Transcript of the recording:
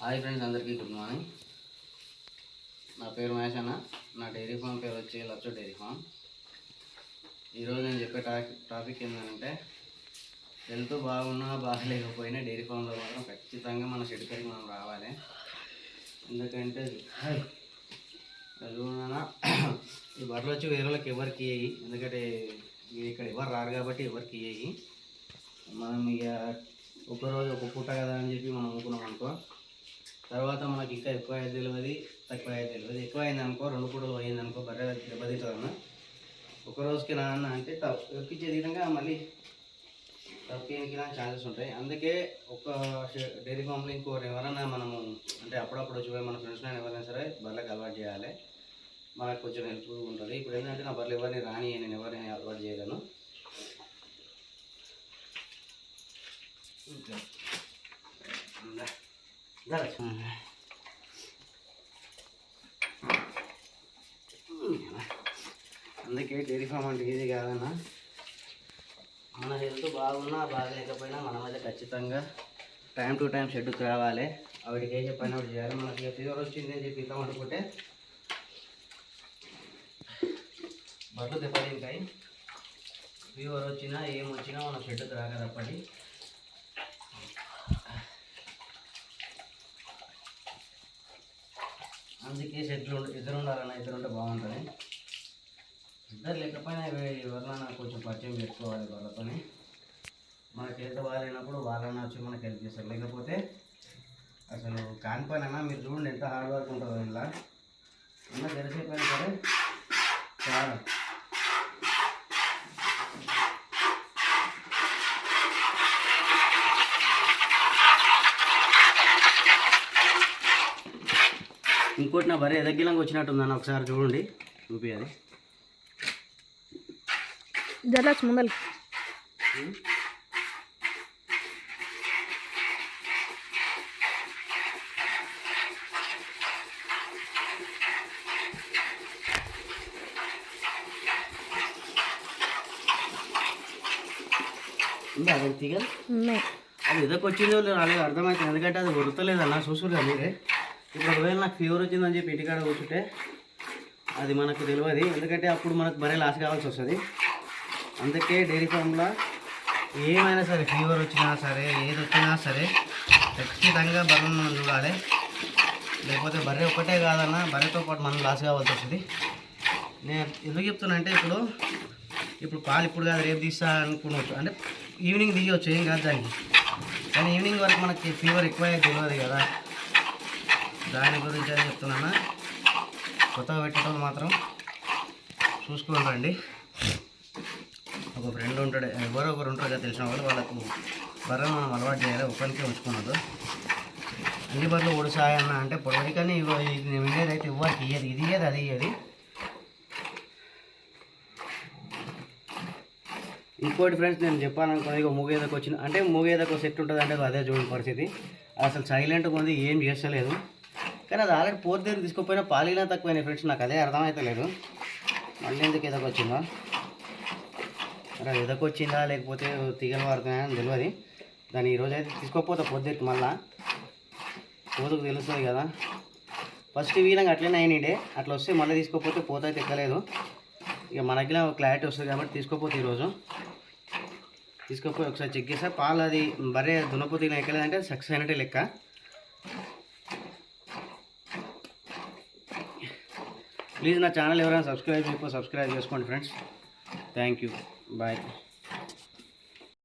Hi friends అందరికీ good morning నా పేరు మహేష్ అన్న. నా డైరీ ఫామ్ పేరు వచ్చి లచ్చు డైరీ ఫామ్ ఈరోజు నేను చెప్పే టాపిక్ టాపిక్ ఏంటంటే హెల్త్ బాగున్నా బాగలేకపోయినా డైరీ ఫామ్లో మాత్రం ఖచ్చితంగా మన షెడ్ మనం రావాలి. ఎందుకంటే హాయ్ ఈ బట్టలు వచ్చి వేరే వాళ్ళకి ఎవరికి ఇయ్యి ఎందుకంటే ఇక్కడ ఎవరు రారు కాబట్టి ఎవరికి ఇయ్యి మనం ఇక ఒక్కరోజు ఒక పూట కదా అని చెప్పి మనం అనుకున్నాం అనుకో. తర్వాత మనకి ఇంకా ఎక్కువ అయ్యేది తెలియదు తక్కువ అయ్యేది తెలియదు ఎక్కువ అయింది అనుకో రెండు పూటలు పోయింది అనుకో బర్రె దెబ్బతింటుందన్న ఒక రోజుకి నాన్న అంటే తప్పించే విధంగా మళ్ళీ తప్పికి ఛాన్సెస్ ఉంటాయి. అందుకే ఒక డైరీ ఫామ్లో ఇంకో ఎవరైనా మనము అంటే అప్పుడప్పుడు వచ్చి మన ఫ్రెండ్స్ ఎవరైనా సరే బర్రెలకు అలవాటు చేయాలి. మనకు కొంచెం హెల్ప్ ఉంటుంది. ఇప్పుడు ఏంటంటే నా బర్రెలు ఎవరిని రాని నేను ఎవరిని అలవాటు చేయలేను. ఓకే. అందుకే డైరీ ఫామ్ అంటే ఇది కాదన్నా. మన హెల్త్ బాగున్నా బాగలేకపోయినా మనం అయితే ఖచ్చితంగా టైం టు టైం షెడ్కి రావాలి. ఆవిడకి ఏ చెప్పినా ఆవిడ చేయాలి. మనకి ఫీవర్ వచ్చింది అని చెప్పి ఇద్దాం అనుకుంటే. బట్టలు దెబ్బతింటాయి. ఫీవర్ వచ్చినా ఏం వచ్చినా మనం షెడ్కి రాక తప్పటి అందుకే షెడ్లు ఇద్దరు ఉండాలన్న ఇద్దరు ఉంటే బాగుంటుంది. ఇద్దరు లేకపోయినా ఎవ- ఎవరినైనా కొంచెం పరిచయం పెట్టుకోవాలి వాళ్ళతోని. మనకి ఎంత బాగాలేనప్పుడు వాళ్ళని వచ్చి మనకి హెల్ప్ చేస్తారు. లేకపోతే అసలు కానిపోయినా మీరు చూడండి ఎంత హార్డ్ వర్క్ ఉంటుందో ఇలా ఉన్న తెలిసిపోయినా సరే చాలా. ఇంకోటి నా బరే ఎదగిలంగా వచ్చినట్టుందని ఒకసారి చూడండి. చూపించాలి జరలచ్చు ముందలు అది తీగ? ఉన్నాయి. అది ఎదకు వచ్చిందో లేదో రాలేదు అర్థమవుతుంది ఎందుకంటే అది ఉడతలేదన్న చూసుకుంటా మీరే. ఇప్పుడు ఒకవేళ నాకు ఫీవర్ వచ్చిందని చెప్పి ఇంటికాడ కూర్చుంటే అది మనకు తెలియదు ఎందుకంటే అప్పుడు మనకు బరే లాస్ కావాల్సి వస్తుంది. అందుకే డైరీ ఫామ్లో ఏమైనా సరే ఫీవర్ వచ్చినా సరే ఏది వచ్చినా సరే ఖచ్చితంగా బర్రెను మనం చూడాలి. లేకపోతే బర్రె ఒక్కటే కాదన్న బర్రెతో పాటు మనం లాస్ కావాల్సి వస్తుంది. నేను ఎందుకు చెప్తున్నా అంటే ఇప్పుడు ఇప్పుడు పాలు ఇప్పుడు కాదు రేపు తీస్తా అనుకోవచ్చు అంటే ఈవినింగ్ దిగవచ్చు ఏం కాదు దానికి. కానీ ఈవినింగ్ వరకు మనకి ఫీవర్ ఎక్కువ తెలియదు కదా. దాని గురించి అని చెప్తున్నాను? కొత్తగా పెట్టేటోళ్ళు మాత్రం చూసుకొని రండి ఒక ఫ్రెండ్ ఉంటాడు ఎవరో ఒకరు ఉంటారు కదా తెలిసిన వాళ్ళు వాళ్ళకు బర్రె మనం అలవాటు చేయాలి ఒకరికే ఉంచుకున్నది. అన్ని బర్రెలు ఓడిసాయన్న అంటే పొడవడి కానీ ఇగో ఇది వినేది అయితే ఇవ్వరికి ఇయ్యదు ఇది ఇయ్యదు అది ఇయ్యది. ఇంకోటి ఫ్రెండ్స్ నేను చెప్పాలనుకున్నది ఇక మూగేదకు వచ్చింది అంటే మూగేదకు సెట్ ఉంటుంది అంటే అదే చూడండి పరిస్థితి. అసలు సైలెంట్గా ఉంది ఏం చేస్తలేదు. కానీ అది ఆల్రెడీ పోర్ దగ్గర తీసుకుపోయినా పాలినా తక్కువైనాయి ఫ్రెండ్స్. నాకు అదే అర్థమవుతలేదు మళ్ళీ ఎందుకు ఎదకు వచ్చిందో? మరి అది ఎదకు వచ్చిందా? లేకపోతే తీగలు వాడుతున్నాయా అని తెలియదు. దాన్ని ఈరోజు అయితే తీసుకోకపోతే పొద్దుకి మళ్ళా. పోతుకు తెలుస్తుంది కదా. ఫస్ట్ వీలంగా అట్లనే అయినండే అట్లా వస్తే మళ్ళీ తీసుకోకపోతే పోత అయితే ఎక్కలేదు. ఇక మనకి క్లారిటీ వస్తుంది కాబట్టి తీసుకోపోతే ఈరోజు తీసుకోపోయి ఒకసారి చెక్ చేస్తే పాలు అది బరే దున్నపోతే ఎక్కలేదంటే సక్సెస్ అయినట్టే లెక్క. ప్లీజ్ నా ఛానల్ ఎవరైనా సబ్స్క్రైబ్ చేయకపోతే సబ్స్క్రైబ్ చేసుకోండి ఫ్రెండ్స్. Thank you. బాయ్.